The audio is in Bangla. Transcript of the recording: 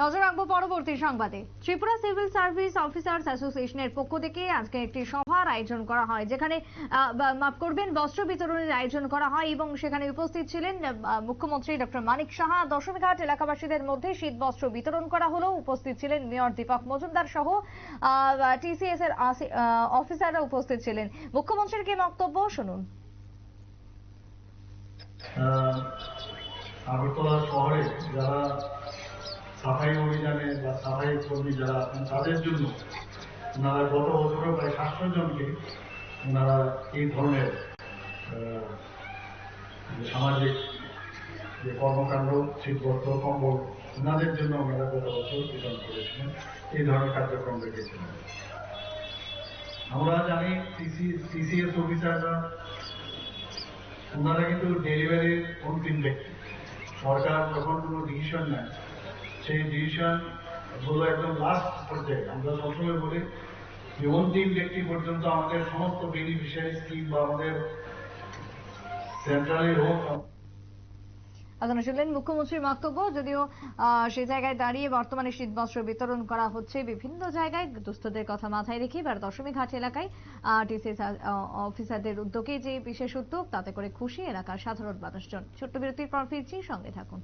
নজর রাখব পরবর্তী সংবাদে। ত্রিপুরা সিভিল সার্ভিস অফিসার্স অ্যাসোসিয়েশনের পক্ষ থেকে আজকে একটি সভার আয়োজন করা হয়, যেখানে মাফ করবেন, বস্ত্র বিতরণের আয়োজন করা হয় এবং সেখানে উপস্থিত ছিলেন মুখ্যমন্ত্রী ডক্টর মানিক সাহা, দশমীঘাট এলাকাবাসীদের মধ্যে শীত বস্ত্র বিতরণ করা হলো, উপস্থিত ছিলেন মেয়র দীপক মজুমদার সহ টিসিএস এর অফিসাররা উপস্থিত ছিলেন। মুখ্যমন্ত্রীর কি বক্তব্য? শুনুন। আগরতলা শহরে যারা সাফাই অভিযানে বা সাফাই কর্মী যারা আছেন, তাদের জন্য ওনারা গত বছরও প্রায় সাতশো জনকে ওনারা এই ধরনের সামাজিক যে কর্মকাণ্ড শীতবস্ত্র কম্বল, ওনাদের জন্য ওনারা গত বছর বিতরণ করেছিলেন। এই ধরনের কার্যক্রম রেখেছিলেন। আমরা জানি সিসিএস অফিসাররা ওনারা কিন্তু ডেলিভারির অন্তিম ব্যক্তি। সরকার যখন কোনো ডিসিশন নেয় সেই ডিসিশন হলো একদম লাস্ট পর্যায়ে আমরা সবসময় বলি যে অন্তিম ব্যক্তি পর্যন্ত আমাদের সমস্ত বেনিফিশিয়ারি স্কিম বা আমাদের সেন্ট্রালি হোক। আপনারা শুনলেন মুখ্যমন্ত্রীর বক্তব্য, যদিও সেই জায়গায় দাঁড়িয়ে বর্তমানে শীতবস্ত্র বিতরণ করা হচ্ছে বিভিন্ন জায়গায়। দুস্থদের কথা মাথায় রেখে এবার দশমী ঘাট এলাকায় টিসিএস অফিসারদের উদ্যোগে যে বিশেষ উদ্যোগ, তাতে করে খুশি এলাকার সাধারণ মানুষজন। ছোট্ট বিরতির পর ফিরছি, সঙ্গে থাকুন।